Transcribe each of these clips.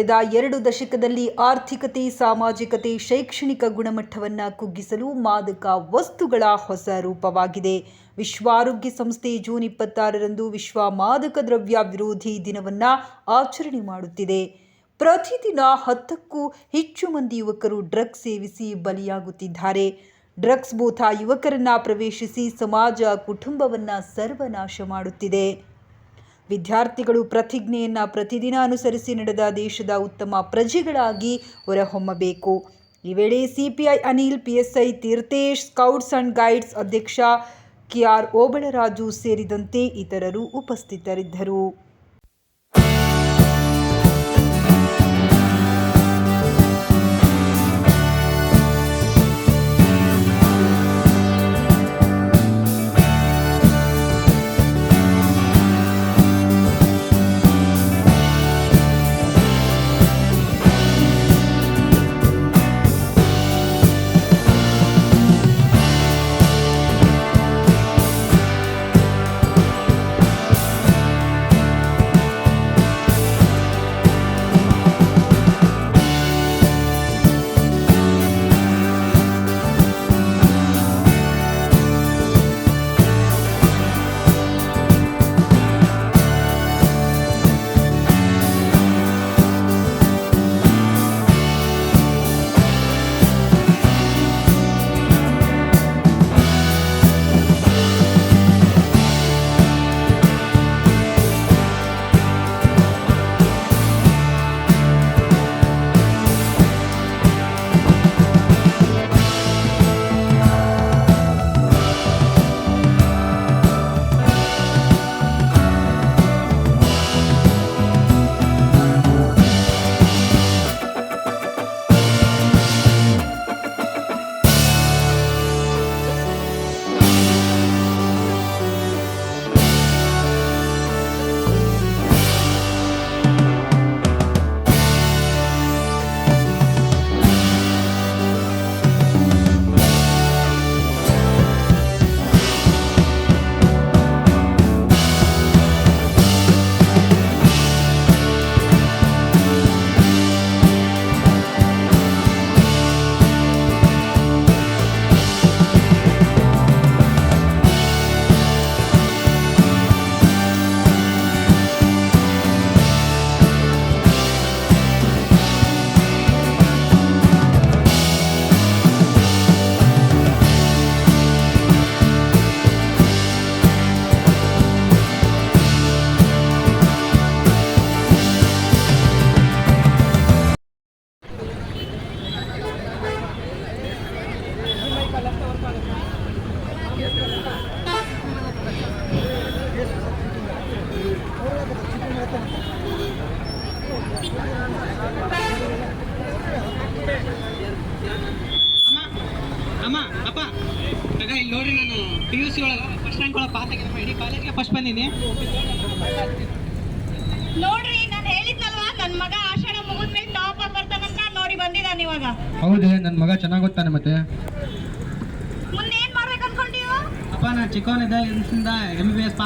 ಕಳೆದ ಎರಡು ದಶಕದಲ್ಲಿ ಆರ್ಥಿಕತೆ, ಸಾಮಾಜಿಕತೆ, ಶೈಕ್ಷಣಿಕ ಗುಣಮಟ್ಟವನ್ನು ಕುಗ್ಗಿಸಲು ಮಾದಕ ವಸ್ತುಗಳ ಹೊಸ ರೂಪವಾಗಿದೆ. ವಿಶ್ವ ಆರೋಗ್ಯ ಸಂಸ್ಥೆ ಜೂನ್ ಇಪ್ಪತ್ತಾರರಂದು ವಿಶ್ವ ಮಾದಕ ದ್ರವ್ಯ ವಿರೋಧಿ ದಿನವನ್ನು ಆಚರಣೆ ಮಾಡುತ್ತಿದೆ. ಪ್ರತಿದಿನ ಹತ್ತಕ್ಕೂ ಹೆಚ್ಚು ಮಂದಿ ಯುವಕರು ಡ್ರಗ್ಸ್ ಸೇವಿಸಿ ಬಲಿಯಾಗುತ್ತಿದ್ದಾರೆ. ಡ್ರಗ್ಸ್ ಭೂತ ಯುವಕರನ್ನ ಪ್ರವೇಶಿಸಿ ಸಮಾಜ ಕುಟುಂಬವನ್ನ ಸರ್ವನಾಶ ಮಾಡುತ್ತಿದೆ. ವಿದ್ಯಾರ್ಥಿಗಳು ಪ್ರತಿಜ್ಞೆಯನ್ನು ಪ್ರತಿದಿನ ಅನುಸರಿಸಿ ನಡೆದ ದೇಶದ ಉತ್ತಮ ಪ್ರಜೆಗಳಾಗಿ ಹೊರಹೊಮ್ಮಬೇಕು. ಈ ವೇಳೆ CPI Anil PSI Theerthesh scouts and guides ಅಧ್ಯಕ್ಷ ಕೆಆರ್ ಓಬಳರಾಜು ಸೇರಿದಂತೆ ಇತರರು ಉಪಸ್ಥಿತರಿದ್ದರು.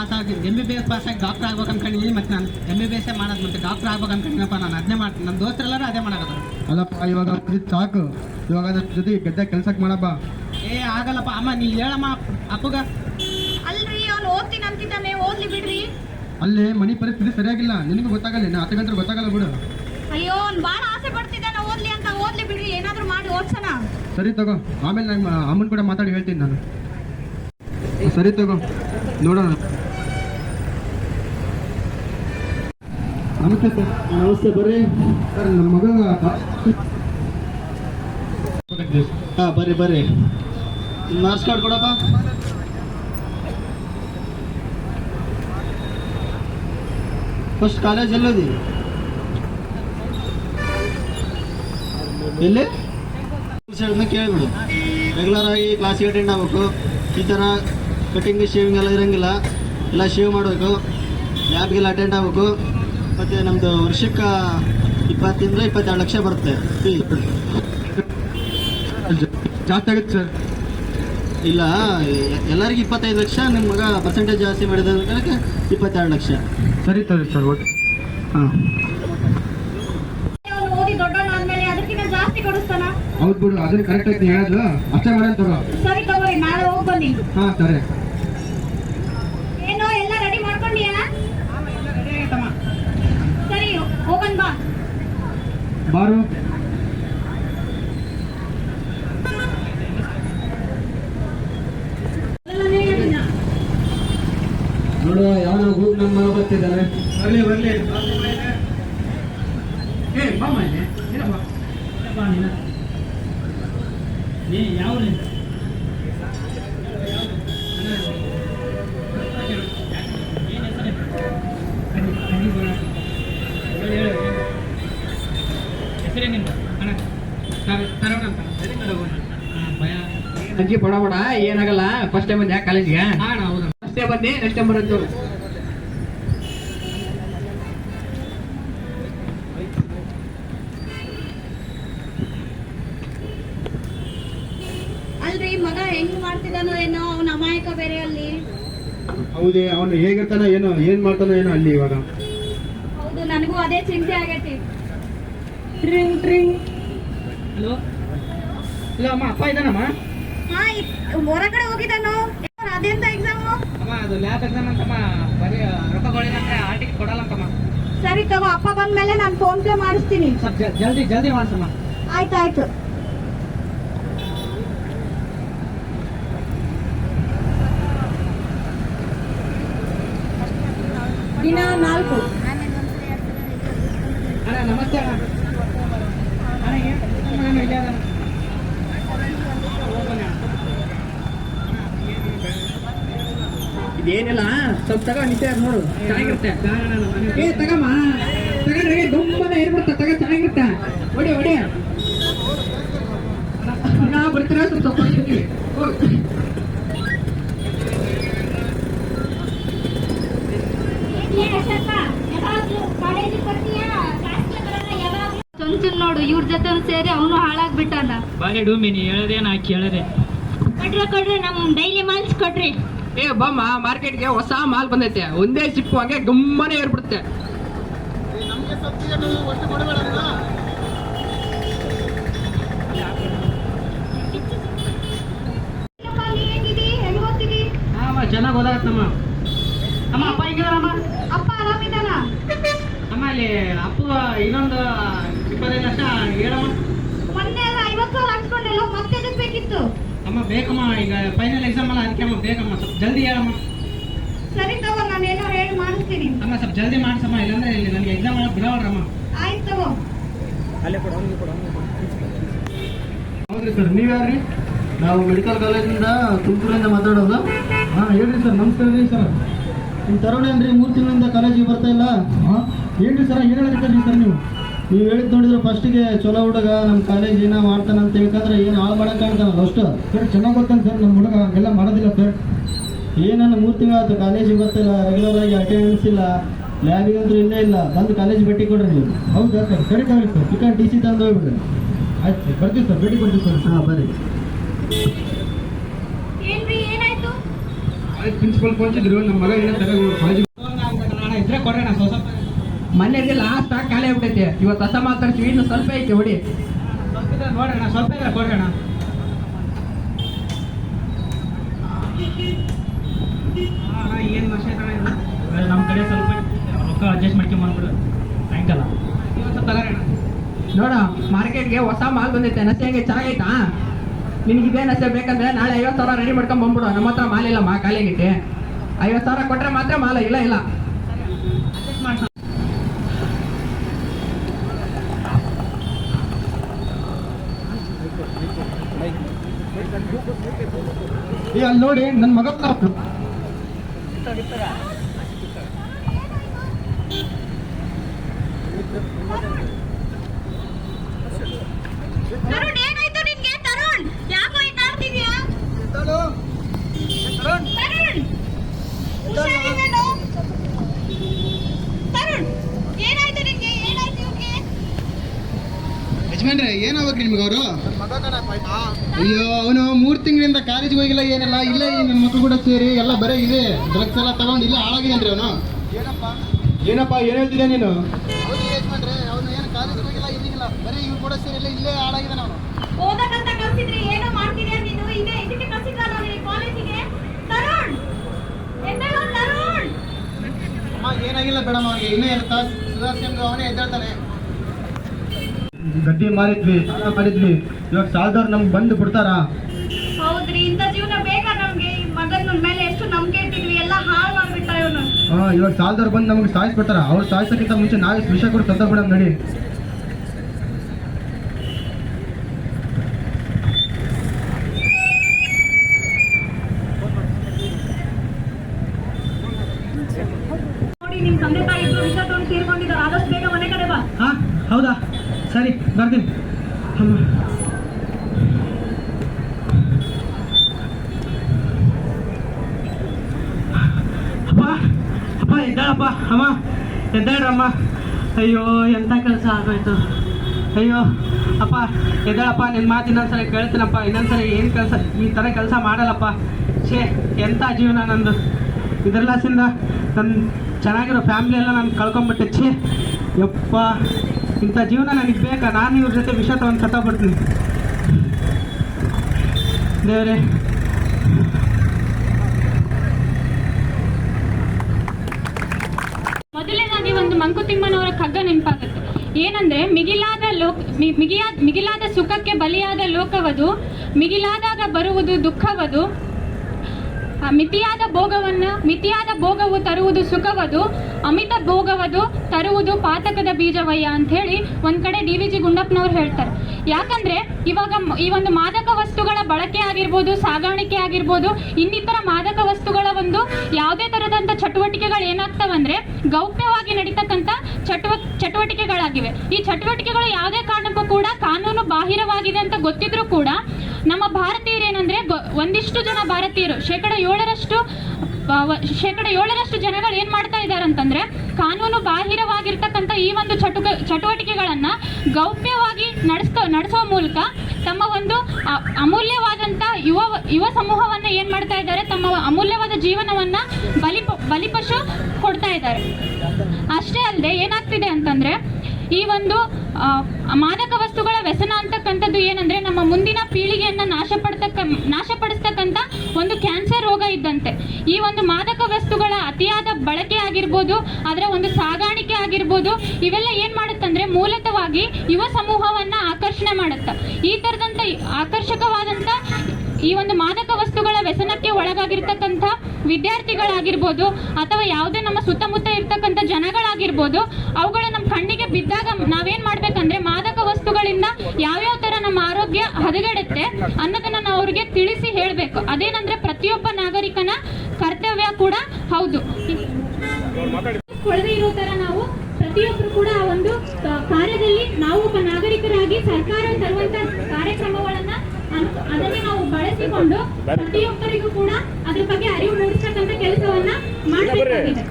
M B B S pass ಆಗಿ M B B S pass ಆಗಿ ಡಾಕ್ಟರ್ ಆಗ್ಬೇಕು ಅನ್ಕೊಂಡಿದ್ದೀನಿ ಮತ್ತೆ ನಾನು ಎಂ ಬಿ ಬಿ ಎಸ್ ಮಾಡೋದು ಮತ್ತೆ ಡಾಕ್ಟರ್ ಆಗ್ಬೇಕು ಅನ್ಕೊಂಡಿನಪ್ಪ ನಾನು ಅದನ್ನೇ ಮಾಡ್ತೀನಿ. ನನ್ನ ದೋಸ್ತರೆಲ್ಲರೂ ಅದೇ ಮಾಡೋದು. ಅಲ್ಲಪ್ಪ ಇವಾಗ ಇದ್ ಸಾಕು. ಇವಾಗ ಅದ್ರ ಜೊತೆ ಗದ್ದೆ ಕೆಲ್ಸಕ್ಕೆ ಮಾಡಪ್ಪ. ಏ ಆಗಲ್ಲಪ್ಪ. ಅಮ್ಮ ನೀ ಹೇಳಮ್ಮ ಅಪ್ಪಗ. ಅಲ್ರಿ ಅವ್ನು ಓದ್ತೀನಿ ಅಂತಿದ್ದಾನೆ. ಓದ್ಲಿ ಬಿಡ್ರಿ. ಅಲ್ಲಿ ಮನೆ ಪರಿಸ್ಥಿತಿ ಸರಿಯಾಗಿಲ್ಲ. ನಿನಗೂ ಗೊತ್ತಾಗಲ್ಲ ನಾ ಹತ್ತು ಗಂಟೆ ಗೊತ್ತಾಗಲ್ಲ ಬಿಡು. ಅಯ್ಯೋ ಅವ್ನು ಭಾಳ ಆಸೆ ಪಡ್ತಿದ್ದಾನೆ. ಓದ್ಲಿ ಅಂತ ಓದ್ಲಿ ಬಿಡ್ರಿ. ಏನಾದರೂ ಮಾಡಿ ಓದ್ಸೋಣ. ಸರಿ ತಗೋ. ಆಮೇಲೆ ನಾನು ಅಮ್ಮನ ಕೂಡ ಮಾತಾಡಿ ಹೇಳ್ತೀನಿ ನಾನು. ಸರಿ ತಗೋ. ನೋಡೋಣ. ನಮಸ್ತೆ ಸರ್. ನಮಸ್ತೆ, ಬರ್ರಿ. ಸರ್, ನಮ್ಮ ಮಗ ಹಾಂ, ಬರ್ರಿ ಬರ್ರಿ. ಮಾರ್ಕ್ಸ್ ಕಾರ್ಡ್ ಕೊಡಪ್ಪ. ಫಸ್ಟ್ ಕಾಲೇಜ್ ಎಲ್ಲೋದಿ ಎಲ್ಲಿ? ಕೇಳಿಬಿಡು. ರೆಗ್ಯುಲರ್ ಆಗಿ ಕ್ಲಾಸಿಗೆ ಅಟೆಂಡ್ ಆಗಬೇಕು. ಈ ಥರ ಕಟಿಂಗ್ ಶೇವಿಂಗ್ ಎಲ್ಲ ಇರೋಂಗಿಲ್ಲ. ಎಲ್ಲ ಶೇವ್ ಮಾಡಬೇಕು. ಲ್ಯಾಬ್ಗೆಲ್ಲ ಅಟೆಂಡ್ ಆಗಬೇಕು. ಮತ್ತು ನಮ್ಮದು ವರ್ಷಕ್ಕ ಇಪ್ಪತ್ತಿಂದ ಇಪ್ಪತ್ತೆರಡು ಲಕ್ಷ ಬರುತ್ತೆ. ಜಾಸ್ತಿ ಆಗುತ್ತೆ ಸರ್. ಇಲ್ಲ ಎಲ್ಲರಿಗೆ ಇಪ್ಪತ್ತೈದು ಲಕ್ಷ ನಿಮ್ಮ ಮಗ ಪರ್ಸೆಂಟೇಜ್ ಜಾಸ್ತಿ ಮಾಡಿದ ಇಪ್ಪತ್ತೆರಡು ಲಕ್ಷ. ಸರಿ ಸರಿ ಸರ್ ಓಕೆ. ಹಾಂ. ಕೊಡಿಸ್ತಾನ ಹೌದು ಬಿಡು ಅದನ್ನ ಕರೆಕ್ಟ್ ಆಯ್ತು ಹೇಳೋದು ಅಷ್ಟೇ ಮಾಡೋಣ ತಗೋ. ಸರಿ ತಗೋರಿ ನಾಳೆ ಹೋಗಿ ಬನ್ನಿ. ಹಾಂ ಸರಿ ಏನೋ ಎಲ್ಲ ರೆಡಿ ಮಾಡ್ಕೊಂಡಿಯಾ ರೆಡಿ ಆಗೈತಮ್ಮ ಸರಿ ಹೋಗನ್ ಬಾ ಬಾರು. ನೋಡುವ ಯಾವನೋ ಗ್ರೂಪ್ ನಂಬರ್ ಬರ್ತಿದ್ದಾರೆ. ಬರಲಿ ಬರ್ಲಿ ಏ ಬಾಮ್ಮ ಇಲ್ಲಿ ಏನಪ್ಪ ಬಾ ನೀನು ಏ ಯಾವ ಹೆಸರೇನಿಲ್ಲ ಅಣ್ಣ ತರೋಣ ಅಂತ ಭಯ ಅಂಜಿ ಪಡ ಪಡ ಏನಾಗಲ್ಲ ಫಸ್ಟ್ ಬಂದೆ ಕಾಲೇಜ್ಗೆ? ಅಷ್ಟೇ ಬನ್ನಿ ಹೌದು. ಅಷ್ಟೇ ಬಂದು ನೆಕ್ಸ್ಟ್ ಟೈಮ್ ಬರೋದು. ಅಲ್ರಿ ಮಗ ಹೆಂಗ್ ಮಾಡ್ತಿದಾನೋ ಏನೋ ಅವ್ನ ಅಮಾಯಕ ಬೇರೆ ಅಲ್ಲಿ ಹೌದೇ ಅವನು ಹೇಗಿರ್ತಾನೋ ಏನೋ ಏನ್ ಮಾಡ್ತಾನೋ ಏನೋ ಅಲ್ಲಿ ಇವಾಗ. ಹೌದು ನನಗೂ ಅದೇ ಚಿಂತೆ ಆಗೈತಿ. ಟ್ರಿಂಗ್ ಟ್ರಿಂಗ್. ಹಲೋ? ಹಲೋ ಅಮ್ಮ ಅಪ್ಪ ಇದ್ದಾನಮ್ಮ? ಹಾ ಹೊರಗಡೆ ಹೋಗಿದ್ದಾನು ಅದೆಂತ ಎಕ್ಸಾಮು ಅಮ್ಮ ಅದು ಲ್ಯಾಬ್ ಎಕ್ಸಾಮ್ ಅಂತಮ್ಮ ಬರೀ ರೊಕ್ಕಗಳಿಲ್ಲಂದ್ರೆ ಆರ್ ಟಿಕೆಟ್ ಕೊಡಲ್ಲಂತಮ್ಮ ಸರಿ ತಗೋ ಅಪ್ಪ ಬಂದ ಮೇಲೆ ನಾನು ಫೋನ್ ಪೇ ಮಾಡಿಸ್ತೀನಿ. ಸ್ವಲ್ಪ ಜ- ಜಲ್ದಿ ಜಲ್ದಿ ಮಾಡ್ಸಮ್ಮ. ಆಯ್ತಾಯ್ತು. ದಿನ ನಾಲ್ಕು. ಅಣ್ಣ ನಮಸ್ತೆ ಅಣ್ಣ. ಅಣ್ಣ ಏನು? ನಾನು ಇಲ್ಲೇ ಅದಾನ. ಹೋಗ್ಬನ್ನಿ ಅಣ್ಣ. ಇದೇನಿಲ್ಲ ಸ್ವಲ್ಪ ತಗೋ ನಿತ್ಯ ನೋಡು ಚೆನ್ನಾಗಿರುತ್ತೆ. ಏ ತಗಮ್ಮ ತಗೊಂಡ್ರೆ ಗಮ್ಮನೆ ಏನ್ಬಿಡುತ್ತೆ ತಗ ಚೆನ್ನಾಗಿರುತ್ತೆ. ಒಡೆ ಒಡೆ ನಾ ಬರ್ತೀರ ಸ್ವಲ್ಪ. ಹೋಗು. ಚೊಂಚನ್ ನೋಡು ಇವ್ರ ಜೊತೆ ಸೇರಿ ಅವನು ಹಾಳಾಗ್ಬಿಟ್ಟಾನ. ಬಾರಿ ಡೂಮಿನಿ ಹೇಳದೆ ನಾ ಕೇಳದೆ. ಕೊಡ್ರಿ ಕೊಡ್ರಿ ನಮ್ ಡೈಲಿ ಮಾಲ್ಸ್ ಕೊಡ್ರಿ. ಏ ಬಮ್ಮ ಮಾರ್ಕೆಟ್ಗೆ ಹೊಸ ಮಾಲ್ ಬಂದೈತೆ. ಒಂದೇ ಚಿಪ್ಪು ಹಾಗೆ ಗಮ್ಮನೆ ಏರ್ಬಿಡುತ್ತೆ. ಚೆನ್ನಾಗಿ ಓದಾಗತ್ತಮ್ಮ ಅಮ್ಮ ಅಪ್ಪ ಹೆಂಗಿದಾರಮ್ಮ? ಅಪ್ಪ ಆರಾಮಿದ್ದಾನ. ಅಮ್ಮ ಇಲ್ಲಿ ಅಪ್ಪ ಇನ್ನೊಂದು ಇಪ್ಪತ್ತೈದು ಲಕ್ಷ ಹೇಳಮ್ಮ. ಮೊನ್ನೆ ಎಲ್ಲ ಐವತ್ತು ಸಾವಿರ ಹಾಕ್ಸ್ಕೊಂಡೆಲ್ಲ ಮತ್ತೆ ಬೇಕಿತ್ತು? ಅಮ್ಮ ಬೇಕಮ್ಮ ಈಗ ಫೈನಲ್ ಎಕ್ಸಾಮ್ ಅಲ್ಲ ಅದಕ್ಕೆ ಅಮ್ಮ ಬೇಕಮ್ಮ ಸ್ವಲ್ಪ ಜಲ್ದಿ ಹೇಳಮ್ಮ. ಸರಿ ತಗೋ ನಾನು ಏನೋ ಹೇಳಿ ಮಾಡಿಸ್ತೀನಿ. ಅಮ್ಮ ಸ್ವಲ್ಪ ಜಲ್ದಿ ಮಾಡಿಸಮ್ಮ ಇಲ್ಲಂದ್ರೆ ಇಲ್ಲಿ ನನಗೆ ಎಕ್ಸಾಮ್ ಎಲ್ಲ ಬಿಡೋರಮ್ಮ ಆಯ್ತು ತಗೋ. ಹೌದ್ರಿ ಸರ್ ನೀವು ನೀವ್ಯಾರ್ರಿ? ನಾವು ಮೆಡಿಕಲ್ ಕಾಲೇಜಿಂದ ತುಮಕೂರಿಂದ ಮಾತಾಡೋದು. ಹಾಂ ಹೇಳ್ರಿ ಸರ್ ನಮಸ್ಕಾರ ರೀ ಸರ್. ನಿಮ್ಮ ತರೋಣ ರೀ ಮೂರು ತಿಂಗಳಿಂದ ಕಾಲೇಜಿಗೆ ಬರ್ತಾ ಇಲ್ಲ? ಹಾಂ? ಏನ್ರಿ ಸರ್ ಏನು ಹೇಳಿದ್ರಿ ಸರ್ ನೀವು? ನೀವು ಹೇಳಿದ್ ನೋಡಿದ್ರೆ ಫಸ್ಟಿಗೆ ಚಲೋ ಹುಡುಗ ನಮ್ಮ ಕಾಲೇಜ್ ಏನೋ ಮಾಡ್ತಾನೆ ಅಂತ ಹೇಳ್ಕಂದ್ರೆ ಏನು ಹಾಳು ಮಾಡಕ್ಕೆ ಕಾಣ್ತಾನಲ್ಲ ಅಷ್ಟು. ಸರ್ ಚೆನ್ನಾಗಿ ಗೊತ್ತಾನೆ ಸರ್ ನಮ್ಮ ಹುಡುಗ ಎಲ್ಲ ಮಾಡೋದಿಲ್ಲ ಸರ್. ಏನನ್ನ ಮೂರು ತಿಂಗಳಾಯ್ತು ಕಾಲೇಜಿಗೆ ಬರ್ತಿಲ್ಲ ರೆಗ್ಯುಲರ್ ಆಗಿ ಅಟೆಂಡೆನ್ಸ್ ಇಲ್ಲ ಲ್ಯಾಬಿಗಂತೂ ಇಲ್ಲೇ ಇಲ್ಲ ಬಂದು ಕಾಲೇಜ್ ಭೇಟಿ ಕೊಡ್ರಿ ನೀವು. ಹೌದಾ ಸರ್? ಸರಿ ಸರ್ ಚಿಕನ್ ಟಿ ಸಿ ತಂದು ಹೋಗ್ಬಿಡ್ರಿ. ಆಯ್ತು ಬರ್ತೀವಿ ಸರ್ ಭೇಟಿ ಕೊಡ್ತೀವಿ ಸರ್. ಹಾಂ ಬರ್ರಿ. ಆಯ್ತು ಏನಾಯ್ತು ಪ್ರಿನ್ಸಿಪಲ್ ಪಂಚಿದ್ರು ನಮ್ಮ ಮಗ ಏನೋ ತಗೊಂಡು ಕಾಲೇಜಿಗೆ ನಾಳೆ ಇದ್ರೆ ಕೊಡ್ರಿ ನಾ ಸ್ವಲ್ಪ ಮನೆಯಲ್ಲಿ ಲಾಸ್ಟ್ ಆಗಿ ಖಾಲಿ ಆಗ್ಬಿಟ್ಟೈತೆ ಇವತ್ತು ಹೊಸ ಮಾತಾಡ್ತೀವಿ ಇನ್ನು ಸ್ವಲ್ಪ ಐತೆ ಹೊಡಿ. ನೋಡ್ರಿ ಸ್ವಲ್ಪ ಏನು ಇದು? ನಮ್ಮ ಕಡೆ ಸ್ವಲ್ಪ ರೊಕ್ಕ ಅಡ್ಜಸ್ಟ್ ಮಾಡ್ಕೊಂಡ್ ಬಂದ್ಬಿಡು ಸಾಯಂಕಾಲ ಇವತ್ತು ತಗೋರಿ ಅಣ್ಣ. ನೋಡ ಮಾರ್ಕೆಟ್ಗೆ ಹೊಸ ಮಾಲ್ ಬಂದೈತೆ. ನಸೆ ಹೆಂಗೆ ಚೆನ್ನಾಗೈತಾ ನಿನಗೆ ಇದೇ ನಸೆ ಬೇಕಂದ್ರೆ ನಾಳೆ ಐವತ್ತು ಸಾವಿರ ರೆಡಿ ಮಾಡ್ಕೊಂಡು ಬಂದ್ಬಿಡು ನಮ್ಮ ಹತ್ರ ಮಾಲ್ ಇಲ್ಲ ಮಾ ಖಾಲಿಯಾಗೈತೆ ಐವತ್ತು ಸಾವಿರ ಕೊಟ್ರೆ ಮಾತ್ರ ಮಾಲ ಇಲ್ಲ ಇಲ್ಲ ಅಡ್ಜಸ್ಟ್ ಮಾಡ್ಸ ಅಲ್ಲಿ ನೋಡಿ ನನ್ನ ಮಗ ಕಾಪು. ಏನಾಯ್ತು ನಿನ್ಗೆ? ತರುಣ್ ಯಾಕೋ ಹಿಂಗ್ ಆಡ್ತಿದ್ಯಾ ತರುಣ್ ಹುಷಾರಿದ್ದೇನೋ? ತರುಣ್ ಏನಾಯ್ತು ನಿನ್ಗೆ? ಏನಾಯ್ತು ಇವ್ನಿಗೆ ಯಜಮಾನ್ರೆ ಏನಾಗ್ಬೇಕು ನಿಮ್ಗೆ ಅವರು? ಅಯ್ಯೋ ಅವನು ಮೂರು ತಿಂಗಳಿಂದ ಕಾಲೇಜಿಗೆ ಹೋಗಿಲ್ಲ ಏನಿಲ್ಲ ಇಲ್ಲೇ ನನ್ನ ಮಕ್ಕಳು ಕೂಡ ಸೇರಿ ಎಲ್ಲ ಬರೀ ಇದೆ. ಡ್ರಗ್ಸ್ ಎಲ್ಲ ತಗೊಂಡು ಇಲ್ಲ ಅಂದ್ರೆ ಅವನು. ಏನಪ್ಪ? ಏನು ಹೇಳ್ತಿದ್ದೆ ನೀನು? ಏನು ಕಾಲೇಜಿಗೆ ಹೋಗಿಲ್ಲ ಇದಿಲ್ಲ ಬರೀ ಇವ್ರು ಕೂಡ ಸೇರಿಲ್ಲ ಇಲ್ಲೇ ಹಾಳಾಗಿದ್ದಾನೆ ಅವನು. ಓದಕ್ಕಂತ ಕಲ್ಸಿದ್ರೆ ಏನೋ ಮಾಡ್ತಿದ್ಯಾ ನೀನು? ಇದೆ ಇದಕ್ಕೆ ಕಲ್ಸಿದ್ರಲ್ಲ ನೀನು ಕಾಲೇಜಿಗೆ? ತರುಣ್! ಎದ್ದೇಳು ತರುಣ್! ಅಮ್ಮ ಏನಾಗಿಲ್ಲ ಬೇಡಮ್ಮ ಅವನಿಗೆ ಇನ್ನೂ ಎರಡು ತಾಸು ಸುಧಾರಿಸ್ಕೊಂಡು ಅವನೇ ಎದ್ದೇಳ್ತಾನೆ. ಗಟ್ಟಿ ಮಾರಿದ್ವಿ ಸಾಲ ಮಾಡಿದ್ವಿ. ಇವಾಗ ಸಾಲದವ್ರು ನಮ್ಗೆ ಬಂದು ಬಿಡ್ತಾರಾ ಹೌದ್ರಿ ಇಂಥ ಜೀವನ ಬೇಕಾ ನಮ್ಗೆ. ಈ ಮಗನ ಮೇಲೆ ಎಷ್ಟು ನಂಬಿಕೆ ಇಟ್ಟಿದ್ವಿ ಎಲ್ಲ ಹಾಳು ಮಾಡ್ಬಿಟ್ಟ ಇವನು. ಹಾ ಇವಾಗ ಸಾಲದವ್ರು ಬಂದು ನಮ್ಗೆ ಸಾಯಿಸ್ಬಿಡ್ತಾರ? ಅವ್ರು ಸಾಯಿಸೋಕ್ಕಿಂತ ಮುಂಚೆ ನಾವೇ ವಿಷ ಕೊಟ್ಟು ತಂದ ಬಿಡೋಣ ನಡಿ. ನೋಡಿ ನಿಮ್ ತಂದೆ ತಾಯಿ ಇಬ್ರು ವಿಷ ತಗೊಂಡು ತೀರ್ಕೊಂಡಿದ್ದಾರೆ. ಆದಷ್ಟು ಬೇಗ ಮನೆ ಕಡೆ ಬಾ. ಹಾ ಹೌದಾ? ಸರಿ, ಬರ್ತೀನಿ. ಅಮ್ಮ. ಅಪ್ಪ ಅಪ್ಪ ಎದ್ದಾಳಪ್ಪ. ಅಮ್ಮ, ಎದ್ದಾಳ್ರಮ್ಮ. ಅಯ್ಯೋ ಎಂಥ ಕೆಲಸ ಆಗೋಯ್ತು. ಅಯ್ಯೋ, ಅಪ್ಪ, ಎದ್ದಾಳಪ್ಪ ನಿನ್ನ ಮಾತು ಇನ್ನೊಂದ್ಸರಿ ಕೇಳ್ತೀನಪ್ಪ. ಇನ್ನೊಂದ್ಸರಿ ಏನು ಕೆಲಸ? ಈ ಥರ ಕೆಲಸ ಮಾಡಲ್ಲಪ್ಪ. ಛೇ ಎಂಥ ಜೀವನ ನಂದು? ಇದೆಲ್ಲಸಿಂದ ನನ್ನ ಚೆನ್ನಾಗಿರೋ ಫ್ಯಾಮ್ಲಿ ಎಲ್ಲ ನಾನು ಕಳ್ಕೊಂಬಿಟ್ಟೆ. ಛೇ, ಯಪ್ಪ. ಇಂಥ ಜೀವನ ನನಗೆ ಬೇಕಾ? ನಾನು ಇವ್ರ ಜೊತೆ ವಿಷ ತಗೊಂಡು ಸತ್ತೋಗ್ಬಿಡ್ತೀನಿ ದೇವರೇ. ಮೊದಲನೇದಾಗಿ ಒಂದು ಮಂಕುತಿಮ್ಮನವರ ಕಗ್ಗ ನೆನಪಾಗುತ್ತೆ. ಏನಂದ್ರೆ, ಮಿಗಿಲಾದ ಲೋಕ ಮಿಗಿಯಾದ ಮಿಗಿಲಾದ ಸುಖಕ್ಕೆ ಬಲಿಯಾದ ಲೋಕವದು, ಮಿಗಿಲಾದಾಗ ಬರುವುದು ದುಃಖವದು ಮಿತಿಯಾದ ಭೋಗವನ್ನ, ಮಿತಿಯಾದ ಭೋಗವು ತರುವುದು ಸುಖವದು, ಅಮಿತ ಭೋಗವದು ತರುವುದು ಪಾತಕದ ಬೀಜವಯ್ಯ ಅಂತ ಹೇಳಿ ಒಂದ್ ಕಡೆ ಡಿ ವಿ ಜಿ ಗುಂಡಪ್ಪನವ್ರು ಹೇಳ್ತಾರೆ. ಯಾಕಂದ್ರೆ ಇವಾಗ ಈ ಒಂದು ಮಾದಕ ವಸ್ತುಗಳ ಬಳಕೆ ಆಗಿರ್ಬೋದು, ಸಾಗಾಣಿಕೆ ಆಗಿರ್ಬೋದು, ಇನ್ನಿತರ ಮಾದಕ ವಸ್ತುಗಳ ಒಂದು ಯಾವುದೇ ತರದಂತ ಚಟುವಟಿಕೆಗಳು ಏನಾಗ್ತವಂದ್ರೆ ಗೌಪ್ಯವಾಗಿ ನಡೀತಕ್ಕಂಥ ಚಟುವ, ಚಟುವಟಿಕೆಗಳಾಗಿವೆ. ಈ ಚಟುವಟಿಕೆಗಳು ಯಾವುದೇ ಕಾರಣಕ್ಕೂ ಕೂಡ ಕಾನೂನು ಬಾಹಿರವಾಗಿದೆ ಅಂತ ಗೊತ್ತಿದ್ರೂ ಕೂಡ ನಮ್ಮ ಭಾರತೀಯರು ಏನಂದ್ರೆ ಒಂದಿಷ್ಟು ಜನ ಭಾರತೀಯರು, ಶೇಕಡ ಏಳರಷ್ಟು ಶೇಕಡ ಏಳರಷ್ಟು ಜನಗಳು ಏನ್ ಮಾಡ್ತಾ ಇದ್ದಾರೆ ಅಂತಂದ್ರೆ ಕಾನೂನು ಬಾಹಿರವಾಗಿರ್ತಕ್ಕಂಥ ಈ ಒಂದು ಚಟುಕ, ಚಟುವಟಿಕೆಗಳನ್ನ ಗೌಪ್ಯವಾಗಿ ನಡೆಸ್ತಾ ನಡೆಸುವ ಮೂಲಕ ತಮ್ಮ ಒಂದು ಅಮೂಲ್ಯವಾದಂತ ಯುವ ಯುವ ಸಮೂಹವನ್ನ ಏನ್ ಮಾಡ್ತಾ ಇದ್ದಾರೆ, ತಮ್ಮ ಅಮೂಲ್ಯವಾದ ಜೀವನವನ್ನ ಬಲಿ ಬಲಿಪಶು ಕೊಡ್ತಾ ಇದ್ದಾರೆ. ಅಷ್ಟೇ ಅಲ್ಲದೆ ಏನಾಗ್ತಿದೆ ಅಂತಂದ್ರೆ ಈ ಒಂದು ಮಾದಕ ವಸ್ತುಗಳ ವ್ಯಸನ ಅಂತಕ್ಕಂಥದ್ದು ಏನಂದ್ರೆ ನಮ್ಮ ಮುಂದಿನ ಪೀಳಿಗೆಯನ್ನ ನಾಶಪಡ್ತಕ್ಕ ನಾಶಪಡಿಸ್ತಕ್ಕಂಥ ಒಂದು ಕ್ಯಾನ್ಸರ್ ರೋಗ ಇದ್ದಂತೆ. ಈ ಒಂದು ಮಾದಕ ವಸ್ತುಗಳ ಅತಿಯಾದ ಬಳಕೆ ಆಗಿರ್ಬೋದು, ಅದರ ಒಂದು ಸಾಗಾಣಿಕೆ ಆಗಿರ್ಬೋದು, ಇವೆಲ್ಲ ಏನ್ ಮಾಡುತ್ತಂದ್ರೆ ಮೂಲತವಾಗಿ ಯುವ ಸಮೂಹವನ್ನ ಆಕರ್ಷಣೆ ಮಾಡುತ್ತೆ. ಈ ತರದಂತ ಆಕರ್ಷಕವಾದಂತ ಈ ಒಂದು ಮಾದಕ ವಸ್ತುಗಳ ವ್ಯಸನಕ್ಕೆ ಒಳಗಾಗಿರ್ತಕ್ಕಂಥ ವಿದ್ಯಾರ್ಥಿಗಳಾಗಿರ್ಬೋದು, ಅಥವಾ ಯಾವುದೇ ನಮ್ಮ ಸುತ್ತಮುತ್ತ ಇರ್ತಕ್ಕಂಥ ಜನಗಳಾಗಿರ್ಬೋದು, ಅವುಗಳು ಬಿದ್ದಾಗ ನಾವೇನ್ ಮಾಡ್ಬೇಕಂದ್ರೆ ಮಾದಕ ವಸ್ತುಗಳಿಂದ ಯಾವ್ಯಾವ ತರ ನಮ್ಮ ಆರೋಗ್ಯ ಹದಗೆಡುತ್ತೆ ಅನ್ನೋದನ್ನ ನಾವು ಅವ್ರಿಗೆ ತಿಳಿಸಿ ಹೇಳ್ಬೇಕು. ಅದೇನಂದ್ರೆ ಪ್ರತಿಯೊಬ್ಬ ನಾಗರಿಕನ ಕರ್ತವ್ಯ ಕೂಡ ಹೌದು. ಕೊಳದೆ ಇರೋ ತರ ನಾವು ಪ್ರತಿಯೊಬ್ಬರು ಕೂಡ ಆ ಒಂದು ಕಾರ್ಯದಲ್ಲಿ ನಾವು ಒಬ್ಬ ನಾಗರಿಕರಾಗಿ ಸರ್ಕಾರ ತರುವಂತ ಕಾರ್ಯಕ್ರಮಗಳನ್ನ ಅದನ್ನೇ ನಾವು ಬಳಸಿಕೊಂಡು ಪ್ರತಿಯೊಬ್ಬರಿಗೂ ಕೂಡ ಅದ್ರ ಬಗ್ಗೆ ಅರಿವು ಮೂಡಿಸ್ತಕ್ಕಂಥ ಕೆಲಸವನ್ನ ಮಾಡಬೇಕಾಗಿದೆ.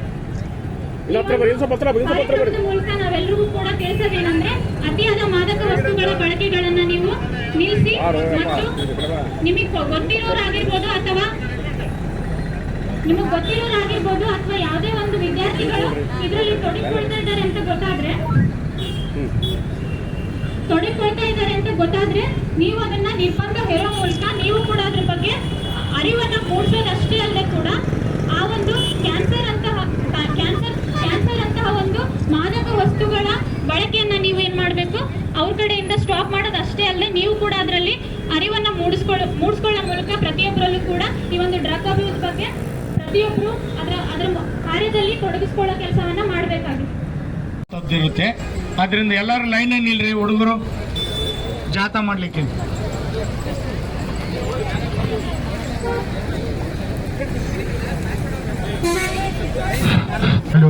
ಕಾರ್ಯಕ್ರಮದ ಮೂಲಕ ನಾವೆಲ್ಲರಿಗೂ ಕೂಡ ಕೆಲಸವೇನಂದ್ರೆ ಅತಿಯಾದ ಮಾದಕ ವಸ್ತುಗಳ ಬಳಕೆಗಳನ್ನ ನೀವು ನಿಲ್ಲಿಸಿ ಮತ್ತು ನಿಮಗೆ ಗೊತ್ತಿರೋರಾಗಿರ್ಬೋದು ಅಥವಾ ನಿಮಗೆ ಗೊತ್ತಿರೋರಾಗಿರ್ಬೋದು ಅಥವಾ ಯಾವುದೇ ಒಂದು ವಿದ್ಯಾರ್ಥಿಗಳು ಇದರಲ್ಲಿ ತೊಡಗಿಕೊಳ್ತಾ ಇದ್ದಾರೆ ಅಂತ ಗೊತ್ತಾದ್ರೆ ತೊಡಗಿಕೊಳ್ತಾ ಇದ್ದಾರೆ ಅಂತ ಗೊತ್ತಾದ್ರೆ ನೀವು ಅದನ್ನ ನಿರ್ಬಂಧ ಹೇರೋ ಮೂಲಕ ನೀವು ಕೂಡ ಅದ್ರ ಬಗ್ಗೆ ಅರಿವನ್ನ ಮೂಡಿಸೋದಷ್ಟೇ ಅಲ್ಲದೆ ಕೂಡ ಆ ಒಂದು ಕ್ಯಾನ್ಸರ್ ಅಂತಹ ಕ್ಯಾನ್ಸರ್ ಕ್ಯಾನ್ಸರ್ ಅಂತಹ ಒಂದು ಮಾದಕ ವಸ್ತುಗಳ ಬಳಕೆಯನ್ನ ನೀವು ಏನ್ ಮಾಡಬೇಕು ಅವ್ರ ಕಡೆಯಿಂದ ಸ್ಟಾಪ್ ಮಾಡೋದು ಅಷ್ಟೇ ಅಲ್ಲದೆ ನೀವು ಕೂಡ ಅದರಲ್ಲಿ ಅರಿವನ್ನು ಮೂಡಿಸ್ಕೊಳ್ಳೋ ಮೂಡಿಸ್ಕೊಳ್ಳೋ ಮೂಲಕ ಪ್ರತಿಯೊಬ್ಬರಲ್ಲೂ ಕೂಡ ಈ ಒಂದು ಡ್ರಗ್ ಅಬ್ಯೂಸ್ ಬಗ್ಗೆ ಪ್ರತಿಯೊಬ್ಬರು ಅದರ ಅದರ ಕಾರ್ಯದಲ್ಲಿ ತೊಡಗಿಸ್ಕೊಳ್ಳೋ ಕೆಲಸವನ್ನ ಮಾಡಬೇಕಾಗಿದೆ. ಇರುತ್ತೆ ಅದರಿಂದ ಎಲ್ಲರೂ ಲೈನಲ್ಲಿ ನಿಲ್ರಿ ಹುಡುಗರು. ಜಾಥಾ ಮಾಡಲಿಕ್ಕೆ. Hello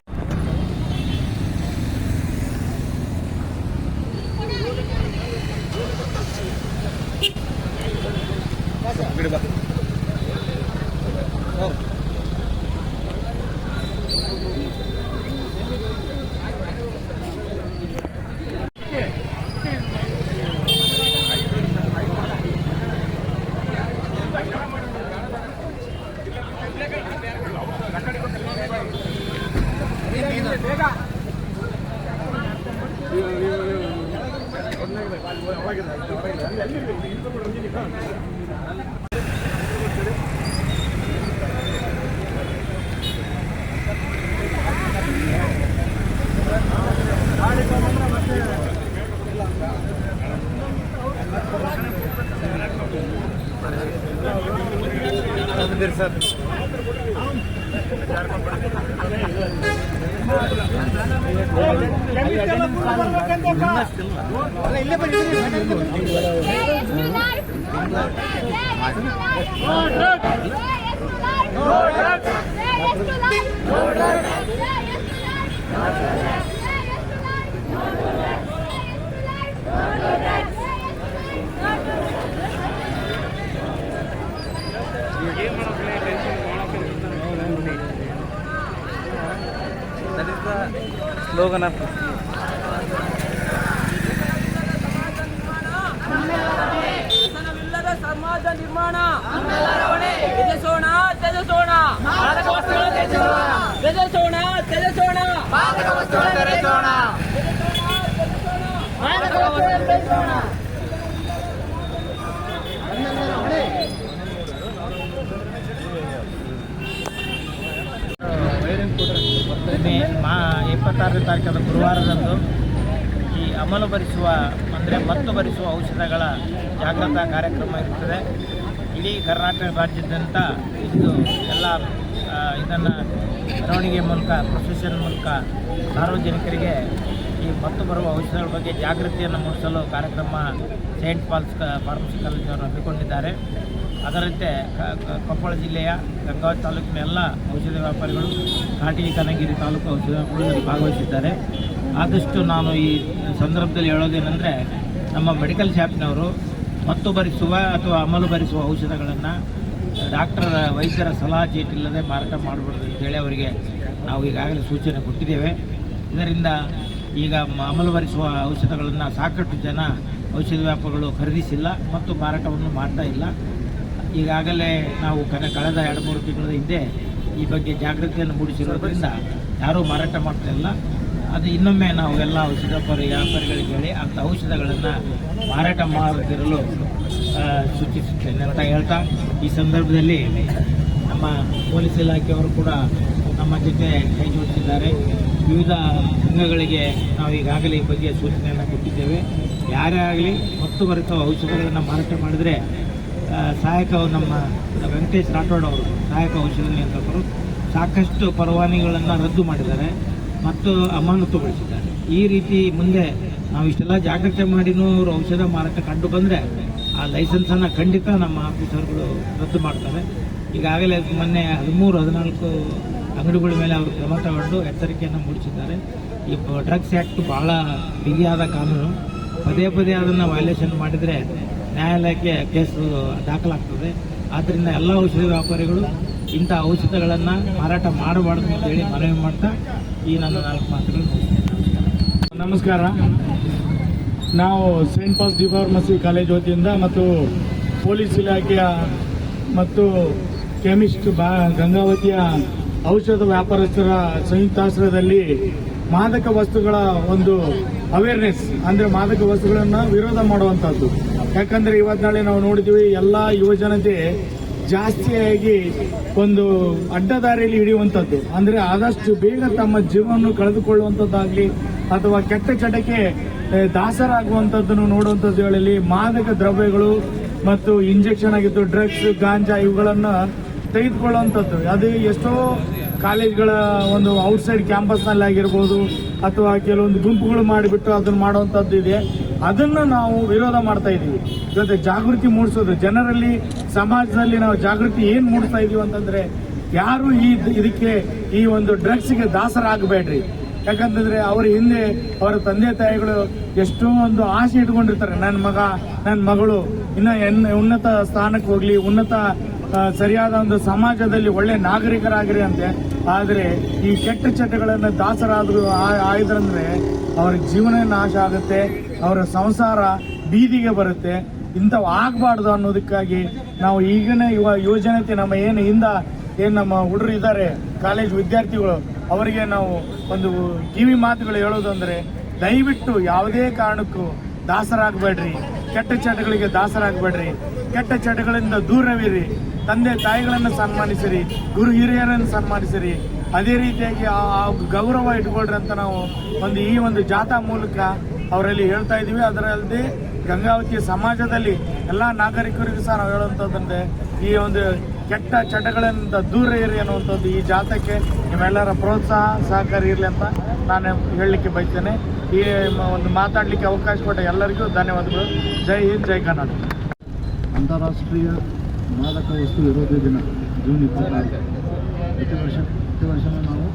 Jadi kalau bulan lo ಸಮಾಜ ನಿರ್ಮಾಣ ತ್ಯಜಿಸೋಣ ತ್ಯಜಿಸೋಣ ತ್ಯಜಿಸೋಣ ತ್ಯಜಿಸೋಣ ಮೇ ಮಾ ಇಪ್ಪತ್ತಾರನೇ ತಾರೀಕಾದ ಗುರುವಾರದಂದು ಈ ಅಮಲು ಭರಿಸುವ, ಅಂದರೆ ಮತ್ತು ಭರಿಸುವ ಔಷಧಗಳ ಜಾಗೃತಾ ಕಾರ್ಯಕ್ರಮ ಇರುತ್ತದೆ. ಇಡೀ ಕರ್ನಾಟಕ ರಾಜ್ಯದಂತ ಇದು ಎಲ್ಲ ಇದನ್ನು ಮೆರವಣಿಗೆ ಮೂಲಕ, ಪ್ರೊಸೆಷನ್ ಮೂಲಕ ಸಾರ್ವಜನಿಕರಿಗೆ ಈ ಮತ್ತು ಬರುವ ಔಷಧಗಳ ಬಗ್ಗೆ ಜಾಗೃತಿಯನ್ನು ಮೂಡಿಸಲು ಕಾರ್ಯಕ್ರಮ ಸೇಂಟ್ ಪಾಲ್ಸ್ ಫಾರ್ಮಸಿ ಕಾಲೇಜಿನವರು ಹಮ್ಮಿಕೊಂಡಿದ್ದಾರೆ. ಅದರಂತೆ ಕೊಪ್ಪಳ ಜಿಲ್ಲೆಯ ಗಂಗಾವತಿ ತಾಲೂಕಿನ ಎಲ್ಲ ಔಷಧ ವ್ಯಾಪಾರಿಗಳು ಕಾಟಿ ಕನಗಿರಿ ತಾಲೂಕು ಔಷಧ ವ್ಯಾಪಾರಿಗಳು ಭಾಗವಹಿಸಿದ್ದಾರೆ. ಆದಷ್ಟು ನಾನು ಈ ಸಂದರ್ಭದಲ್ಲಿ ಹೇಳೋದೇನೆಂದರೆ, ನಮ್ಮ ಮೆಡಿಕಲ್ ಶಾಪ್ನವರು ಮತ್ತು ಭರಿಸುವ ಅಥವಾ ಅಮಲು ಭರಿಸುವ ಔಷಧಗಳನ್ನು ಡಾಕ್ಟರ್ ವೈದ್ಯರ ಸಲಹಾ ಚೀಟಿ ಇಲ್ಲದೆ ಮಾರಾಟ ಮಾಡಬಾರ್ದು ಅಂತೇಳಿ ಅವರಿಗೆ ನಾವು ಈಗಾಗಲೇ ಸೂಚನೆ ಕೊಟ್ಟಿದ್ದೇವೆ. ಇದರಿಂದ ಈಗ ಅಮಲು ಭರಿಸುವ ಔಷಧಗಳನ್ನು ಸಾಕಷ್ಟು ಜನ ಔಷಧ ವ್ಯಾಪಾರಿಗಳು ಖರೀದಿಸಿಲ್ಲ ಮತ್ತು ಮಾರಾಟವನ್ನು ಮಾಡ್ತಾ ಇಲ್ಲ. ಈಗಾಗಲೇ ನಾವು ಕನ, ಕಳೆದ ಎರಡು, ಮೂರು ತಿಂಗಳ ಹಿಂದೆ ಈ ಬಗ್ಗೆ ಜಾಗೃತಿಯನ್ನು ಮೂಡಿಸಿರೋದ್ರಿಂದ ಯಾರೂ ಮಾರಾಟ ಮಾಡ್ತಾ ಇಲ್ಲ. ಅದು ಇನ್ನೊಮ್ಮೆ ನಾವು ಎಲ್ಲ ಔಷಧ ವ್ಯಾಪಾರಿ ವ್ಯಾಪಾರಿಗಳಿಗೆ ಹೇಳಿ ಅಂಥ ಔಷಧಗಳನ್ನು ಮಾರಾಟ ಮಾಡದಿರಲು ಸೂಚಿಸುತ್ತೇನೆ ಅಂತ ಹೇಳ್ತಾ, ಈ ಸಂದರ್ಭದಲ್ಲಿ ನಮ್ಮ ಪೊಲೀಸ್ ಇಲಾಖೆಯವರು ಕೂಡ ನಮ್ಮ ಜೊತೆ ಕೈ ಜೋಡಿಸಿದ್ದಾರೆ. ವಿವಿಧ ಸಂಘಗಳಿಗೆ ನಾವು ಈಗಾಗಲೇ ಈ ಬಗ್ಗೆ ಸೂಚನೆಯನ್ನು ಕೊಟ್ಟಿದ್ದೇವೆ. ಯಾರೇ ಆಗಲಿ ಮತ್ತು ಬರುತ್ತೋ ಔಷಧಗಳನ್ನು ಮಾರಾಟ ಮಾಡಿದರೆ ಸಹಾಯಕ ನಮ್ಮ ವೆಂಕಟೇಶ್ ರಾಠೋಡ್ ಅವರು, ಸಹಾಯಕ ಔಷಧ ನಿಯಂತ್ರಕರು ಸಾಕಷ್ಟು ಪರವಾನಗಿಗಳನ್ನು ರದ್ದು ಮಾಡಿದ್ದಾರೆ ಮತ್ತು ಅಮಾನತುಗೊಳಿಸಿದ್ದಾರೆ. ಈ ರೀತಿ ಮುಂದೆ ನಾವು ಇಷ್ಟೆಲ್ಲ ಜಾಗ್ರತೆ ಮಾಡಿನೂ ಅವರು ಔಷಧ ಮಾರಾಟ ಕಂಡು ಬಂದರೆ ಆ ಲೈಸೆನ್ಸನ್ನು ಖಂಡಿತ ನಮ್ಮ ಆಫೀಸರ್ಗಳು ರದ್ದು ಮಾಡ್ತಾರೆ. ಈಗಾಗಲೇ ಮೊನ್ನೆ ಹದಿಮೂರು, ಹದಿನಾಲ್ಕು ಅಂಗಡಿಗಳ ಮೇಲೆ ಅವರು ಕ್ರಮ ತಗೊಂಡು ಎಚ್ಚರಿಕೆಯನ್ನು ಮೂಡಿಸಿದ್ದಾರೆ. ಈ ಡ್ರಗ್ಸ್ ಆ್ಯಕ್ಟ್ ಭಾಳ ಬಿಗಿಯಾದ ಕಾನೂನು. ಪದೇ ಪದೇ ಅದನ್ನು ವೈಲೇಷನ್ ಮಾಡಿದರೆ ನ್ಯಾಯಾಲಯಕ್ಕೆ ಕೇಸು ದಾಖಲಾಗ್ತದೆ. ಆದ್ದರಿಂದ ಎಲ್ಲ ಔಷಧಿ ವ್ಯಾಪಾರಿಗಳು ಇಂಥ ಔಷಧಗಳನ್ನು ಮಾರಾಟ ಮಾಡಬಾರ್ದು ಅಂತೇಳಿ ಮನವಿ ಮಾಡ್ತಾ ಈ ನನ್ನ ನಾಲ್ಕು ಮಾತುಗಳು ನಮಸ್ಕಾರ. ನಾವು saint Paul's D pharmacy college ವತಿಯಿಂದ ಮತ್ತು ಪೊಲೀಸ್ ಇಲಾಖೆಯ ಮತ್ತು ಕೆಮಿಸ್ಟ್ ಬಾ ಗಂಗಾವತಿಯ ಔಷಧ ವ್ಯಾಪಾರಸ್ಥರ ಸಂಯುಕ್ತಾಶ್ರಯದಲ್ಲಿ ಮಾದಕ ವಸ್ತುಗಳ ಒಂದು ಅವೇರ್ನೆಸ್ ಅಂದರೆ ಮಾದಕ ವಸ್ತುಗಳನ್ನು ವಿರೋಧ ಮಾಡುವಂಥದ್ದು ಯಾಕಂದರೆ ಇವತ್ತು ನಾಳೆ ನಾವು ನೋಡಿದ್ದೀವಿ ಎಲ್ಲ ಯುವಜನತೆ ಜಾಸ್ತಿಯಾಗಿ ಒಂದು ಅಡ್ಡದಾರಿಯಲ್ಲಿ ಹಿಡಿಯುವಂಥದ್ದು. ಅಂದರೆ ಆದಷ್ಟು ಬೇಗ ತಮ್ಮ ಜೀವನವನ್ನು ಕಳೆದುಕೊಳ್ಳುವಂಥದ್ದಾಗಲಿ, ಅಥವಾ ಕೆಟ್ಟ ಚಟಕ್ಕೆ ದಾಸರಾಗುವಂಥದ್ದನ್ನು ನೋಡುವಂಥದ್ದು ಹೇಳಲಿ, ಮಾದಕ ದ್ರವ್ಯಗಳು ಮತ್ತು ಇಂಜೆಕ್ಷನ್ ಆಗಿದ್ದು, ಡ್ರಗ್ಸ್, ಗಾಂಜಾ ಇವುಗಳನ್ನು ತೆಗೆದುಕೊಳ್ಳುವಂಥದ್ದು. ಅದು ಎಷ್ಟೋ ಕಾಲೇಜ್ಗಳ ಒಂದು ಔಟ್ಸೈಡ್ ಕ್ಯಾಂಪಸ್ನಲ್ಲಿ ಆಗಿರ್ಬೋದು, ಅಥವಾ ಕೆಲವೊಂದು ಗುಂಪುಗಳು ಮಾಡಿಬಿಟ್ಟು ಅದನ್ನು ಮಾಡುವಂಥದ್ದು ಇದೆ. ಅದನ್ನು ನಾವು ವಿರೋಧ ಮಾಡ್ತಾ ಇದ್ದೀವಿ. ಜೊತೆ ಜಾಗೃತಿ ಮೂಡಿಸೋದು. ಜನರಲ್ಲಿ, ಸಮಾಜದಲ್ಲಿ ನಾವು ಜಾಗೃತಿ ಏನು ಮೂಡಿಸ್ತಾ ಇದೀವಿ ಅಂತಂದ್ರೆ, ಯಾರು ಈ ಇದಕ್ಕೆ ಈ ಒಂದು ಡ್ರಗ್ಸ್ಗೆ ದಾಸರಾಗಬೇಡ್ರಿ. ಯಾಕಂತಂದ್ರೆ ಅವರ ಹಿಂದೆ ಅವರ ತಂದೆ ತಾಯಿಗಳು ಎಷ್ಟೋ ಒಂದು ಆಸೆ ಇಟ್ಕೊಂಡಿರ್ತಾರೆ. ನನ್ನ ಮಗ ನನ್ನ ಮಗಳು, ಇನ್ನ ಉನ್ನತ ಸ್ಥಾನಕ್ಕೆ ಹೋಗ್ಲಿ, ಉನ್ನತ ಸರಿಯಾದ ಒಂದು ಸಮಾಜದಲ್ಲಿ ಒಳ್ಳೆ ನಾಗರಿಕರಾಗಿರಿ ಅಂತೆ. ಆದರೆ ಈ ಕೆಟ್ಟ ಚಟಗಳನ್ನು ದಾಸರಾದ್ರು ಆಯ್ದ್ರಂದ್ರೆ, ಅವ್ರ ಜೀವನ ನಾಶ ಆಗುತ್ತೆ, ಅವರ ಸಂಸಾರ ಬೀದಿಗೆ ಬರುತ್ತೆ. ಇಂಥವು ಆಗಬಾರ್ದು ಅನ್ನೋದಕ್ಕಾಗಿ ನಾವು ಈಗಿನ ಯುವ ಯುವಜನತೆ ನಮ್ಮ ಏನು ಹಿಂದ ಏನು ನಮ್ಮ ಹುಡುಗರು ಇದ್ದಾರೆ ಕಾಲೇಜ್ ವಿದ್ಯಾರ್ಥಿಗಳು, ಅವರಿಗೆ ನಾವು ಒಂದು ಕಿವಿ ಮಾತುಗಳು ಹೇಳೋದಂದ್ರೆ ದಯವಿಟ್ಟು ಯಾವುದೇ ಕಾರಣಕ್ಕೂ ದಾಸರಾಗಬೇಡ್ರಿ. ಕೆಟ್ಟ ಚಟಗಳಿಗೆ ದಾಸರಾಗಬೇಡ್ರಿ. ಕೆಟ್ಟ ಚಟಗಳಿಂದ ದೂರವಿರಿ. ತಂದೆ ತಾಯಿಗಳನ್ನು ಸನ್ಮಾನಿಸಿರಿ, ಗುರು ಹಿರಿಯರನ್ನು ಸನ್ಮಾನಿಸಿರಿ. ಅದೇ ರೀತಿಯಾಗಿ ಆ ಗೌರವ ಇಟ್ಕೊಳ್ರಿ ಅಂತ ನಾವು ಒಂದು ಈ ಒಂದು ಜಾಥಾ ಮೂಲಕ ಅವರಲ್ಲಿ ಹೇಳ್ತಾ ಇದ್ದೀವಿ. ಅದರಲ್ಲದೆ ಗಂಗಾವತಿ ಸಮಾಜದಲ್ಲಿ ಎಲ್ಲ ನಾಗರಿಕರಿಗೂ ಸಹ ನಾವು ಹೇಳುವಂಥದ್ದಂದ್ರೆ ಈ ಒಂದು ಕೆಟ್ಟ ಚಟಗಳಿಂದ ದೂರ ಇರಿ ಅನ್ನುವಂಥದ್ದು ಈ ಜಾತಕ್ಕೆ ನಿಮ್ಮೆಲ್ಲರ ಪ್ರೋತ್ಸಾಹ ಸಹಕಾರ ಇರಲಿ ಅಂತ ನಾನು ಹೇಳಲಿಕ್ಕೆ ಬಯಸ್ತೇನೆ. ಈ ಒಂದು ಮಾತಾಡಲಿಕ್ಕೆ ಅವಕಾಶ ಕೊಟ್ಟ ಎಲ್ಲರಿಗೂ ಧನ್ಯವಾದಗಳು. ಜೈ ಹಿಂದ್, ಜೈ ಕರ್ನಾಟಕ. ಅಂತಾರಾಷ್ಟ್ರೀಯ ಮಾದಕ ವಸ್ತು ವಿರೋಧಿ ದಿನ, ಜೂನ್ ಇಪ್ಪತ್ತಾರು. ವರ್ಷ, ಪ್ರತಿ ವರ್ಷವೂ ನಾವು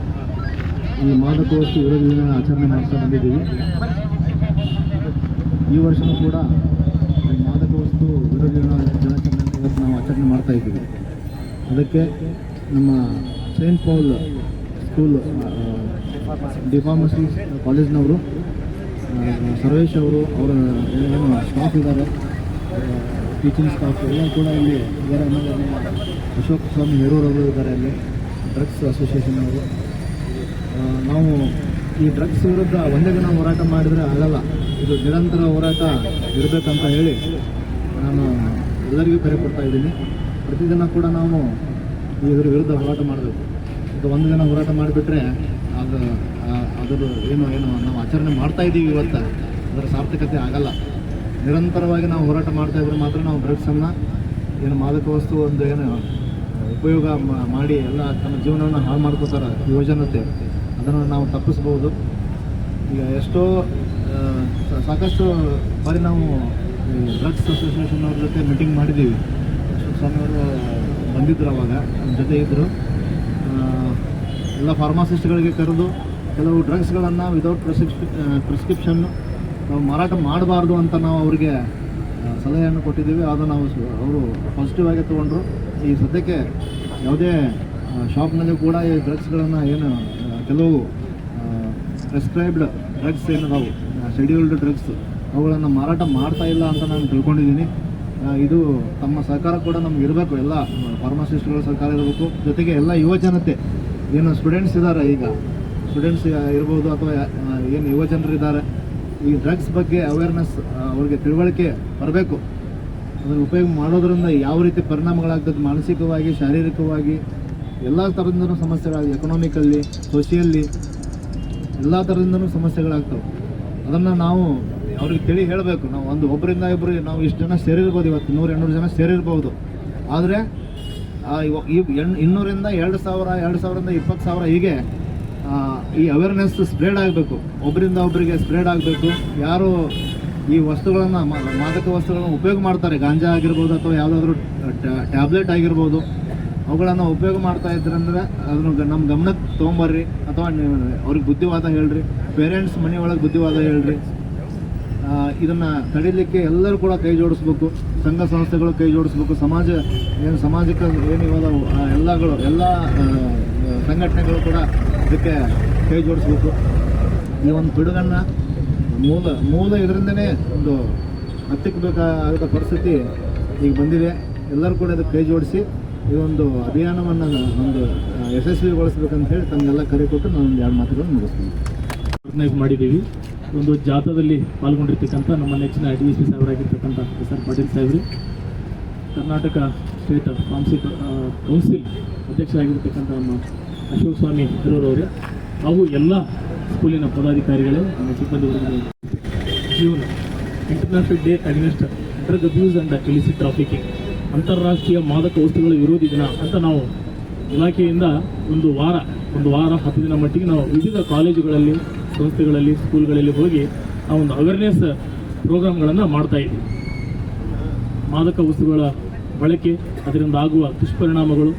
ಈ ಮಾದಕ ವಸ್ತು ವಿರೋಧಿ ದಿನ ಆಚರಣೆ ಮಾಡ್ತಾ ಬಂದಿದ್ದೀವಿ. ಈ ವರ್ಷವೂ ಕೂಡ ಮಾದಕ ವಸ್ತು ವಿರೋಧಿ ದಿನ ದಿನಾಚರಣೆ ನಾವು ಆಚರಣೆ ಮಾಡ್ತಾ ಇದ್ದೀವಿ. ಅದಕ್ಕೆ ನಮ್ಮ saint Paul school D pharmacy ಕಾಲೇಜ್ನವರು Sarvesh ಅವರು, ಅವರ, ಏನು ಸ್ಟಾಫ್ ಇದ್ದಾರೆ ಟೀಚಿಂಗ್ ಸ್ಟಾಫ್ ಎಲ್ಲ ಕೂಡ ಇಲ್ಲಿ ನಮ್ಮ ಅಶೋಕ್ ಸ್ವಾಮಿ ಹೇರೂರವರು ಇದ್ದಾರೆ ಅಲ್ಲಿ ಡ್ರಗ್ಸ್ ಅಸೋಸಿಯೇಷನ್ ಅವರು ನಾವು ಈ ಡ್ರಗ್ಸ್ ವಿರುದ್ಧ ಒಂದೇ ದಿನ ಹೋರಾಟ ಮಾಡಿದರೆ ಆಗಲ್ಲ. ಇದು ನಿರಂತರ ಹೋರಾಟ ಇರಬೇಕಂತ ಹೇಳಿ ನಾನು ಎಲ್ಲರಿಗೂ ಕರೆ ಕೊಡ್ತಾ ಇದ್ದೀನಿ. ಪ್ರತಿದಿನ ಕೂಡ ನಾವು ಇದರ ವಿರುದ್ಧ ಹೋರಾಟ ಮಾಡಬೇಕು. ಇದು ಒಂದು ದಿನ ಹೋರಾಟ ಮಾಡಿಬಿಟ್ರೆ ಅದು ಅದರ ಏನು ಏನು ನಾವು ಆಚರಣೆ ಮಾಡ್ತಾ ಇದ್ದೀವಿ ಇವತ್ತು. ಅದರ ಸಾರ್ಥಕತೆ ಆಗಲ್ಲ. ನಿರಂತರವಾಗಿ ನಾವು ಹೋರಾಟ ಮಾಡ್ತಾ ಇದ್ರೆ ಮಾತ್ರ ನಾವು ಡ್ರಗ್ಸನ್ನು ಏನು ಮಾದಕ ವಸ್ತು ಒಂದು ಏನು ಉಪಯೋಗ ಮಾಡಿ ಎಲ್ಲ ತನ್ನ ಜೀವನವನ್ನು ಹಾಳು ಮಾಡ್ಕೋತಾರೆ ಯುವಜನತೆ. ಅದನ್ನು ನಾವು ತಪ್ಪಿಸ್ಬೋದು. ಈಗ ಎಷ್ಟೋ ಸಾಕಷ್ಟು ಬಾರಿ ನಾವು ಡ್ರಗ್ಸ್ ಅಸೋಸಿಯೇಷನ್ ಅವ್ರ ಜೊತೆ ಮೀಟಿಂಗ್ ಮಾಡಿದ್ದೀವಿ. ಅಶೋಕ್ ಸ್ವಾಮಿ ಅವರು ಬಂದಿದ್ದರು ಅವಾಗ ನಮ್ಮ ಜೊತೆ ಇದ್ದರು ಎಲ್ಲ ಫಾರ್ಮಾಸಿಸ್ಟ್ಗಳಿಗೆ ಕರೆದು ಕೆಲವು ಡ್ರಗ್ಸ್ಗಳನ್ನು ವಿದೌಟ್ ಪ್ರಿಸ್ಕ್ರಿಪ್ ಪ್ರಿಸ್ಕ್ರಿಪ್ಷನ್ ನಾವು ಮಾರಾಟ ಮಾಡಬಾರ್ದು ಅಂತ ನಾವು ಅವರಿಗೆ ಸಲಹೆಯನ್ನು ಕೊಟ್ಟಿದ್ದೀವಿ. ಅದು ನಾವು ಅವರು ಪಾಸಿಟಿವ್ ಆಗಿ ತೊಗೊಂಡ್ರು. ಈ ಸದ್ಯಕ್ಕೆ ಯಾವುದೇ ಶಾಪ್ನಲ್ಲಿ ಕೂಡ ಈ ಡ್ರಗ್ಸ್ಗಳನ್ನು ಏನು ಕೆಲವು ಪ್ರಿಸ್ಕ್ರೈಬ್ಡ್ ಡ್ರಗ್ಸ್ ಏನದಾವು ಶೆಡ್ಯೂಲ್ಡ್ ಡ್ರಗ್ಸ್ ಅವುಗಳನ್ನು ಮಾರಾಟ ಮಾಡ್ತಾ ಇಲ್ಲ ಅಂತ ನಾನು ತಿಳ್ಕೊಂಡಿದ್ದೀನಿ. ಇದು ತಮ್ಮ ಸರ್ಕಾರ ಕೂಡ ನಮ್ಗೆ ಇರಬೇಕು, ಎಲ್ಲ ಫಾರ್ಮಾಸಿಸ್ಟ್ಗಳ ಸರ್ಕಾರ ಇರಬೇಕು. ಜೊತೆಗೆ ಎಲ್ಲ ಯುವಜನತೆ ಏನು ಸ್ಟೂಡೆಂಟ್ಸ್ ಇದ್ದಾರೆ ಈಗ ಸ್ಟೂಡೆಂಟ್ಸ್ ಇರ್ಬೋದು ಅಥವಾ ಏನು ಯುವ ಜನರಿದ್ದಾರೆ ಈ ಡ್ರಗ್ಸ್ ಬಗ್ಗೆ ಅವೇರ್ನೆಸ್ ಅವ್ರಿಗೆ ತಿಳುವಳಿಕೆ ಬರಬೇಕು. ಅದನ್ನು ಉಪಯೋಗ ಮಾಡೋದ್ರಿಂದ ಯಾವ ರೀತಿ ಪರಿಣಾಮಗಳಾಗ್ತದೆ, ಮಾನಸಿಕವಾಗಿ, ಶಾರೀರಿಕವಾಗಿ ಎಲ್ಲ ಥರದಿಂದನೂ ಸಮಸ್ಯೆಗಳಾಗಿ ಎಕನಾಮಿಕಲ್ಲಿ ಸೋಷಿಯಲ್ಲಿ ಎಲ್ಲ ಥರದಿಂದನೂ ಸಮಸ್ಯೆಗಳಾಗ್ತವೆ. ಅದನ್ನು ನಾವು ಅವ್ರಿಗೆ ತಿಳಿ ಹೇಳಬೇಕು. ನಾವು ಒಂದು ಒಬ್ಬರಿಂದ ಇಬ್ಬರು ನಾವು ಇಷ್ಟು ಜನ ಸೇರಿರ್ಬೋದು ಇವತ್ತು ನೂರು ಎಂಟುನೂರು ಜನ ಸೇರಿರ್ಬೋದು. ಆದರೆ ಈ ಇನ್ನೂರಿಂದ ಎರಡು ಸಾವಿರ, ಎರಡು ಸಾವಿರದಿಂದ ಇಪ್ಪತ್ತು ಸಾವಿರ ಹೀಗೆ ಈ ಅವೇರ್ನೆಸ್ ಸ್ಪ್ರೆಡ್ ಆಗಬೇಕು. ಒಬ್ಬರಿಂದ ಒಬ್ಬರಿಗೆ ಸ್ಪ್ರೆಡ್ ಆಗಬೇಕು. ಯಾರು ಈ ವಸ್ತುಗಳನ್ನು, ಮಾದಕ ವಸ್ತುಗಳನ್ನು ಉಪಯೋಗ ಮಾಡ್ತಾರೆ. ಗಾಂಜಾ ಆಗಿರ್ಬೋದು ಅಥವಾ ಯಾವುದಾದ್ರೂ ಟ್ಯಾಬ್ಲೆಟ್ ಆಗಿರ್ಬೋದು. ಅವುಗಳನ್ನು ಉಪಯೋಗ ಮಾಡ್ತಾ ಇದ್ರಂದ್ರೆ ಅದನ್ನು ನಮ್ಮ ಗಮನಕ್ಕೆ ತೊಗೊಂಬರ್ರಿ. ಅಥವಾ ನೀವು ಅವ್ರಿಗೆ ಬುದ್ಧಿವಾದ ಹೇಳ್ರಿ. ಪೇರೆಂಟ್ಸ್ ಮನೆಯೊಳಗೆ ಬುದ್ಧಿವಾದ ಹೇಳ್ರಿ. ಇದನ್ನು ತಡೀಲಿಕ್ಕೆ ಎಲ್ಲರೂ ಕೂಡ ಕೈ ಜೋಡಿಸ್ಬೇಕು. ಸಂಘ ಸಂಸ್ಥೆಗಳು ಕೈ ಜೋಡಿಸ್ಬೇಕು. ಸಮಾಜ, ಏನು ಸಾಮಾಜಿಕ, ಏನು ಎಲ್ಲಗಳು, ಎಲ್ಲ ಸಂಘಟನೆಗಳು ಕೂಡ ಇದಕ್ಕೆ ಕೈ ಜೋಡಿಸ್ಬೇಕು. ಈ ಒಂದು ಪಿಡುಗನ್ನ ಮೂಲ ಮೂಲ ಇದರಿಂದನೇ ಒಂದು ಹತ್ತಿಕ್ಕಬೇಕಾದ ಪರಿಸ್ಥಿತಿ ಈಗ ಬಂದಿದೆ. ಎಲ್ಲರೂ ಕೂಡ ಇದಕ್ಕೆ ಕೈ ಜೋಡಿಸಿ ಈ ಒಂದು ಅಭಿಯಾನವನ್ನು ಒಂದು ಯಶಸ್ವಿಗೊಳಿಸ್ಬೇಕಂತ ಹೇಳಿ ತಮಗೆಲ್ಲ ಕರೆ ಕೊಟ್ಟು ನಾನು ಒಂದು ಎರಡು ಮಾತುಗಳನ್ನು ಮುಗಿಸ್ತೀನಿ ಆರ್ಗನೈಸ್ ಮಾಡಿದ್ದೀವಿ. ಒಂದು ಜಾಥಾದಲ್ಲಿ ಪಾಲ್ಗೊಂಡಿರ್ತಕ್ಕಂಥ ನಮ್ಮ ನೆಚ್ಚಿನ ಡಿ ಎಸ್ ಪಿ ಸಾಹೇಬರಾಗಿರ್ತಕ್ಕಂಥ ಎಸ್ ಪಾಟೀಲ್ ಸಾಹೇಬರು, ಕರ್ನಾಟಕ ಸ್ಟೇಟ್ ಫಾರ್ಮಸಿ ಕೌನ್ಸಿಲ್ ಅಧ್ಯಕ್ಷರಾಗಿರ್ತಕ್ಕಂಥ ನಮ್ಮ ಅಶೋಕ್ ಸ್ವಾಮಿ ಅವರೇ ಹಾಗೂ ಎಲ್ಲ ಸ್ಕೂಲಿನ ಪದಾಧಿಕಾರಿಗಳು, ನಮ್ಮ ಸಿಬ್ಬಂದಿ ಜೀವನ international day against drug abuse and illicit trafficking ಅಂತಾರಾಷ್ಟ್ರೀಯ ಮಾದಕ ವಸ್ತುಗಳ ವಿರೋಧಿ ದಿನ ಅಂತ ನಾವು ಇಲಾಖೆಯಿಂದ ಒಂದು ವಾರ ಒಂದು ವಾರ ಹತ್ತು ದಿನ ಮಟ್ಟಿಗೆ ನಾವು ವಿವಿಧ ಕಾಲೇಜುಗಳಲ್ಲಿ, ಸಂಸ್ಥೆಗಳಲ್ಲಿ, ಸ್ಕೂಲ್ಗಳಲ್ಲಿ ಹೋಗಿ ಆ ಒಂದು ಅವೇರ್ನೆಸ್ ಪ್ರೋಗ್ರಾಮ್ಗಳನ್ನು ಮಾಡ್ತಾ ಇದ್ದೀವಿ. ಮಾದಕ ವಸ್ತುಗಳ ಬಳಕೆ, ಅದರಿಂದ ಆಗುವ ದುಷ್ಪರಿಣಾಮಗಳು.